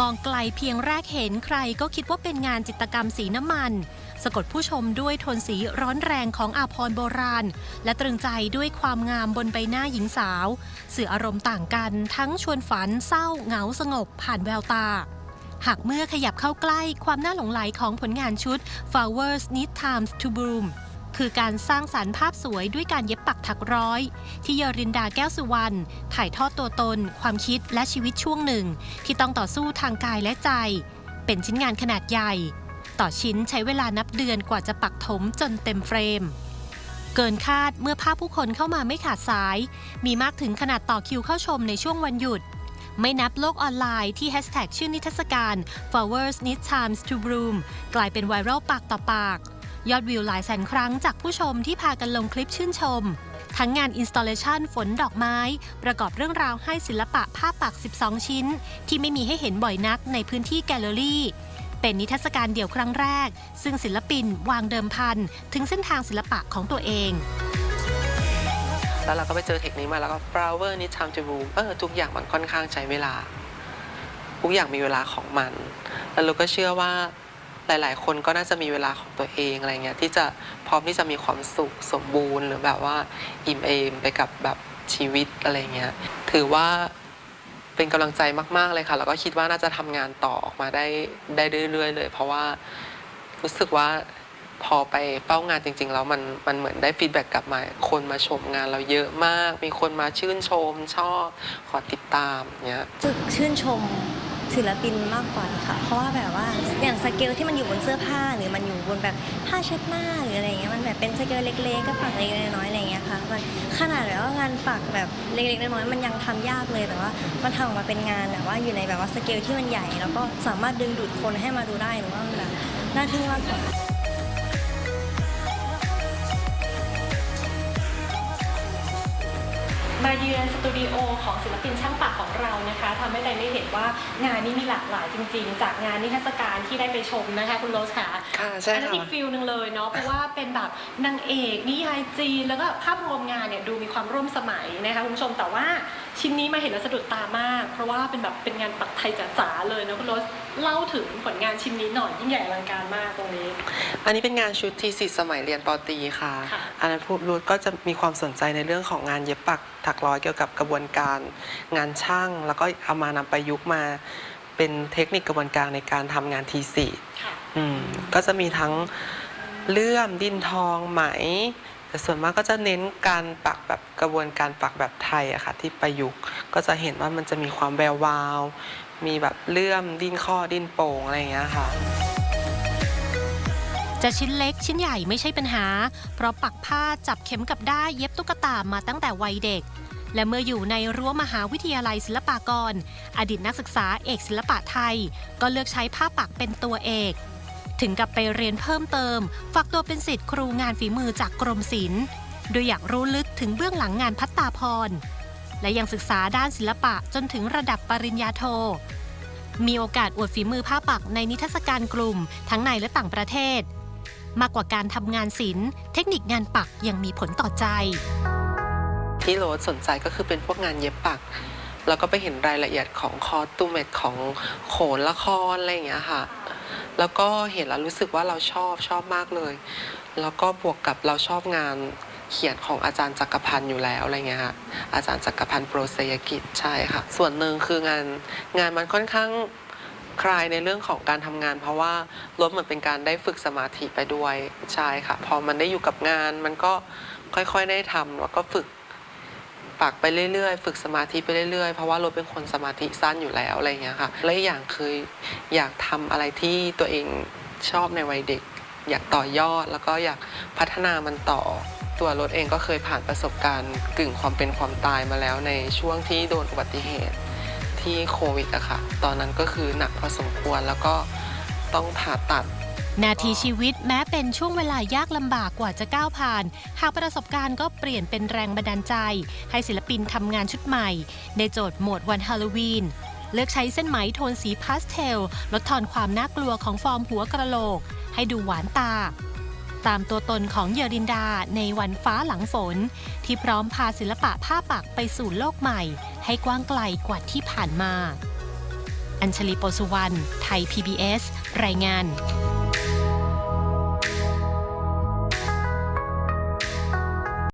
วัยเพียงแรกเห็นใครก็คิดว่าเป็นงานจิตรกรรมสีน้ำมัน สะกดผู้ชมด้วยโทนสีร้อนแรงของอาพรณ์โบราณ และตรึงใจด้วยความงามบนใบหน้าหญิงสาว สื่ออารมณ์ต่างกันทั้งชวนฝันเศร้าเหงาสงบผ่านแววตาหากเมื่อขยับเข้าใกล้ความน่าหลงไหลของผลงานชุด Flowers Need Time to Bloom คือการสร้างสรรค์ภาพสวยด้วยการเย็บปักถักร้อย ที่ยรินดาแก้วสุวรรณถ่ายทอดตัวตน ความคิดและชีวิตช่วงหนึ่ง ที่ต้องต่อสู้ทางกายและใจ เป็นชิ้นงานขนาดใหญ่ ต่อชิ้นใช้เวลานับเดือนกว่าจะปักถมจนเต็มเฟรม เกินคาดเมื่อภาพผู้คนเข้ามาไม่ขาดสาย มีมากถึงขนาดต่อคิวเข้าชมในช่วงวันหยุดไม่นับโลกออนไลน์ที่แฮชแท็กชื่อนิทรรศการ Flowers Need Times to Bloom กลายเป็นไวรัลปากต่อปาก ยอดวิวหลายแสนครั้งจากผู้ชมที่พากันลงคลิปชื่นชม ทั้งงานอินสต l เลชันฝนดอกไม้ ประกอบเรื่องราวให้ศิลปะภาพปัก 12 ชิ้น ที่ไม่มีให้เห็นบ่อยนักในพื้นที่แกลเลอรี่ เป็นนิทรรศการเดี่ยวครั้งแรก ซึ่งศิลปินวางเดิมพัน ถึงเส้นทางศิลปะของตัวเองแล้วเราก็ไปเจอเทคนิคมาแล้วก็ flower need time to bloom เออทุกอย่างมันค่อนข้างใช้เวลา ทุกอย่างมีเวลาของมัน แล้วเราก็เชื่อว่า หลาย ๆ คนก็น่าจะมีเวลาของตัวเองอะไรเงี้ยที่จะพร้อมที่จะมีความสุขสมบูรณ์ หรือแบบว่าอิ่มเอมไปกับแบบชีวิตอะไรเงี้ยถือว่าเป็นกำลังใจมาก ๆ เลยค่ะ แล้วก็คิดว่าน่าจะทำงานต่อออกมาได้ได้เรื่อย ๆ เลย เพราะว่ารู้สึกว่าพอไปเป้างานจริง ๆ แล้วมันมันเหมือนได้ฟีดแบ็กกลับมาคนมาชมงานเราเยอะมาก มีคนมาชื่นชมชอบขอติดตามเนี้ยรู้สึกชื่นชม ศิลปินมากกว่าค่ะ เพราะว่าแบบว่าอย่างสเกลที่มันอยู่บนเสื้อผ้าหรือมันอยู่บนแบบผ้าเช็ดหน้าหรืออะไรเงี้ยมันแบบเป็นสเกลเล็กๆก็ปักเล็กๆน้อยๆอะไรเงี้ยค่ะมันขนาดแบบว่างานปักแบบเล็กๆน้อยๆมันยังทำยากเลยแต่ว่า มันทำออกมาเป็นงานแบบว่าอยู่ในแบบว่าสเกลที่มันใหญ่ แล้วก็สามารถดึงดูดคนให้มาดูได้หรือว่าแบบน่าทึ่งมากกว่า มาเยือนสตูดิโอของศิลปินช่างปักของเรานะคะทำให้ได้เห็นว่างานนี้มีหลากหลายจริง ๆ จากงานนิทรรศการที่ได้ไปชมนะคะคุณโรสค่ะค่ะใช่อันนั้นค่ะอีกฟิลหนึ่งเลยเนาะเพราะว่าเป็นแบบนางเอกนิยายจีนแล้วก็ภาพรวมงานเนี่ยดูมีความร่วมสมัยนะคะคุณผู้ชมแต่ว่าชิ้นนี้มาเห็นแล้วสะดุดตามาก เพราะว่าเป็นแบบเป็นงานปักไทยจ๋าๆเลยนะคุณโรส เล่าถึงผลงานชิ้นนี้หน่อยยิ่งใหญ่อลังการมากตรงนี้ อันนี้เป็นงานชุดทีสิสมัยเรียนปอตรีค่ะ ค่ะ อันนั้นพูดรู้ก็จะมีความสนใจในเรื่องของงานเย็บปักถักร้อยเกี่ยวกับกระบวนการ งานช่าง แล้วก็เอามานำประยุกต์มา เป็นเทคนิคกระบวนการในการทำงานทีสี่ ค่ะ อืมก็จะมีทั้งเลื่อมดินทองไหม แต่ส่วนมากก็จะเน้นการปักแบบกระบวนการปักแบบไทยอะค่ะที่ประยุกต์ก็จะเห็นว่ามันจะมีความแวววาว มีแบบเลื่อมดิ้นข้อดิ้นโป่งอะไรอย่างเงี้ยค่ะจะชิ้นเล็กชิ้นใหญ่ไม่ใช่ปัญหา เพราะปักผ้าจับเข็มกับได้ายเย็บตุ๊กตามาตั้งแต่วัยเด็ก และเมื่ออยู่ในรั้วมหาวิทยาลัยศิลปากร อดีตนักศึกษาเอกศิลปะไทย ก็เลือกใช้ผ้าปักเป็นตัวเอก ถึงกับไปเรียนเพิ่มเติมฝากตัวเป็นศิษย์ครูงานฝีมือจากกรมศิลป์โดยอยากรู้ลึกถึงเบื้องหลังงานพัตตาพร และยังศึกษาด้านศิลปะจนถึงระดับปริญญาโท มีโอกาสอวดฝีมือผ้าปักในนิทรรศการกลุ่ม ทั้งในและต่างประเทศ มากกว่าการทำงานศิลป์เทคนิคงานปักยังมีผลต่อใจ ที่โรสสนใจก็คือเป็นพวกงานเย็บปัก แล้วก็ไปเห็นรายละเอียดของคอตูเมตของโขนละครอะไรอย่างเงี้ยค่ะ แล้วก็เห็นแล้วรู้สึกว่าเราชอบชอบมากเลย แล้วก็บวกกับเราชอบงานเขียนของอาจารย์จักรพันธ์อยู่แล้วอะไรเงี้ยค่ะอาจารย์จักรพันธ์โปรเซยกิจใช่ค่ะ ส่วนหนึ่งคืองานงานมันค่อนข้างคลายในเรื่องของการทำงาน เพราะว่ารวมเหมือนเป็นการได้ฝึกสมาธิไปด้วยใช่ค่ะ พอมันได้อยู่กับงานมันก็ค่อยๆได้ทำแล้วก็ฝึก ปักไปเรื่อยๆ ฝึกสมาธิไปเรื่อยๆ เพราะว่าเราเป็นคนสมาธิสั้นอยู่แล้วอะไรอย่างเงี้ยค่ะ และอีกอย่างคืออยากทำอะไรที่ตัวเองชอบในวัยเด็ก อยากต่อยอดแล้วก็อยากพัฒนามันต่อตัวรถเองก็เคยผ่านประสบการณ์กึ่งความเป็นความตายมาแล้วในช่วงที่โดนอุบัติเหตุที่โควิดอะค่ะ ตอนนั้นก็คือหนักพอสมควรแล้วก็ต้องผ่าตัด นาทีชีวิตแม้เป็นช่วงเวลายากลำบากกว่าจะก้าวผ่าน หากประสบการณ์ก็เปลี่ยนเป็นแรงบันดาลใจ ให้ศิลปินทำงานชุดใหม่ ในโจทย์โหมดวันฮาโลวีนเลือกใช้เส้นไหมโทนสีพาสเทล ลดทอนความน่ากลัวของฟอร์มหัวกระโหลก ให้ดูหวานตา ตามตัวตนของเยรินดาในวันฟ้าหลังฝน ที่พร้อมพาศิลปะผ้าปักไปสู่โลกใหม่ ให้กว้างไกลกว่าที่ผ่านมา อัญชลีโปสุวรรณไทย PBS รายงาน